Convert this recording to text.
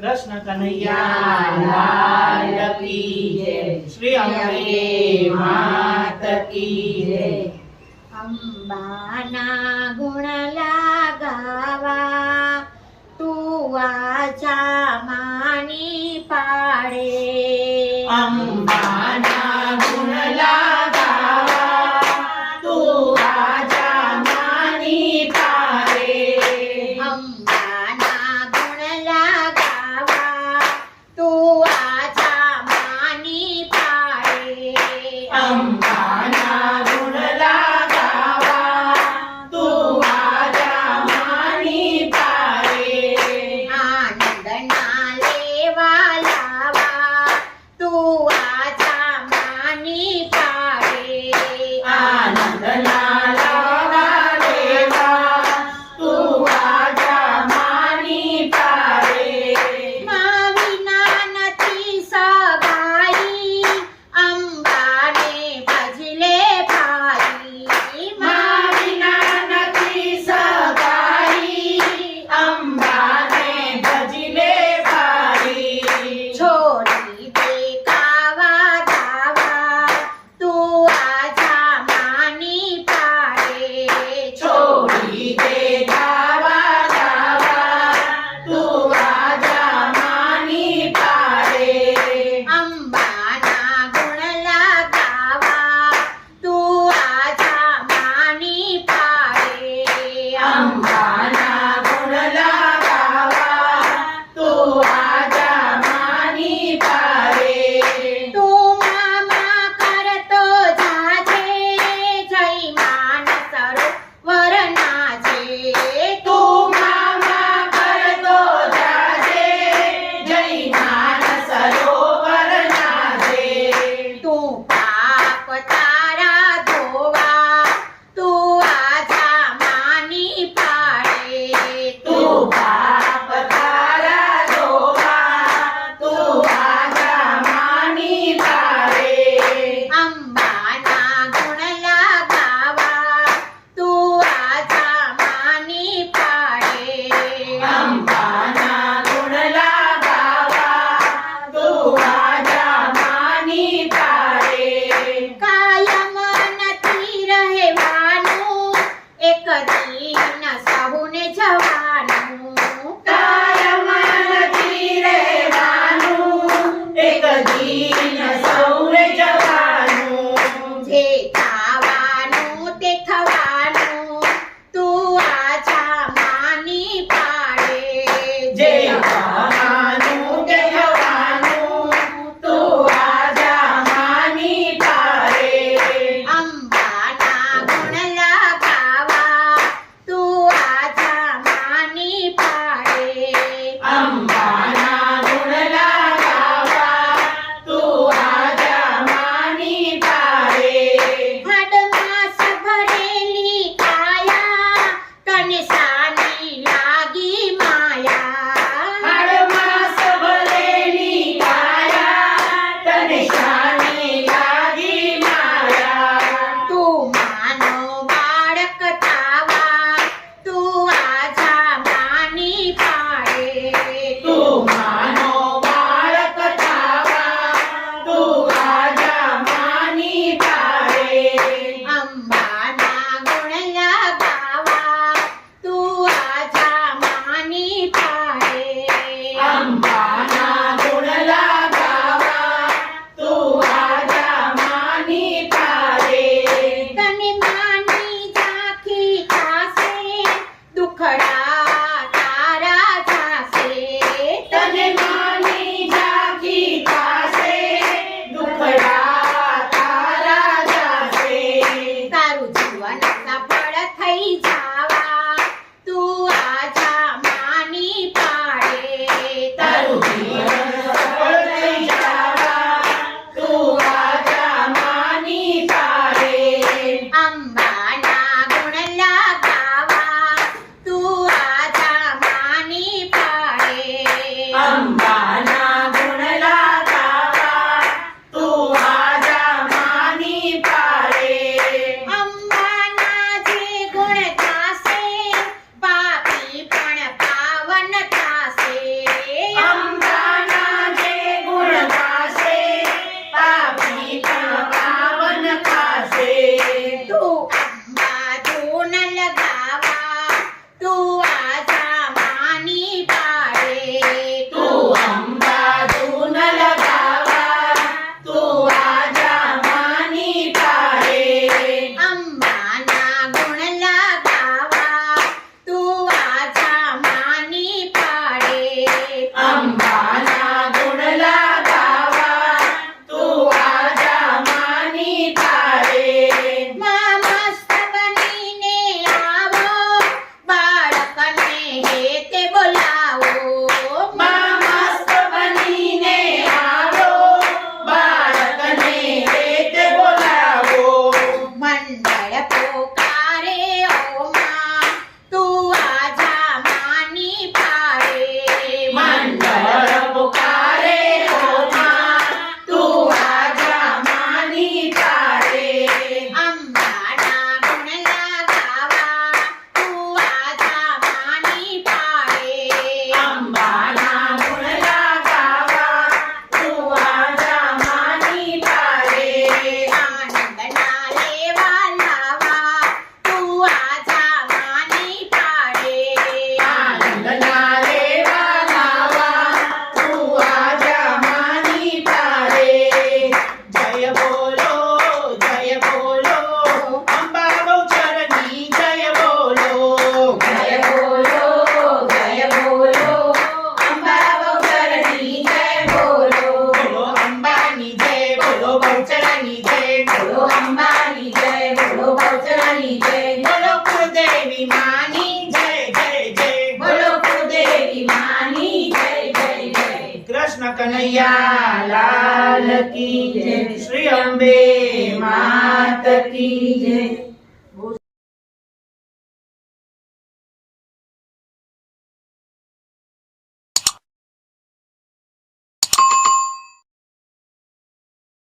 કનૈયા. લાલ કી જય. શ્રી અંબે માત કી જય. અંબાના ગુણ લાગાવા તું વાચા માની પાડે. Vanessa. Rei de Alá, Kanaiya લાલ કી જય. શ્રી અંબે માત કી જય.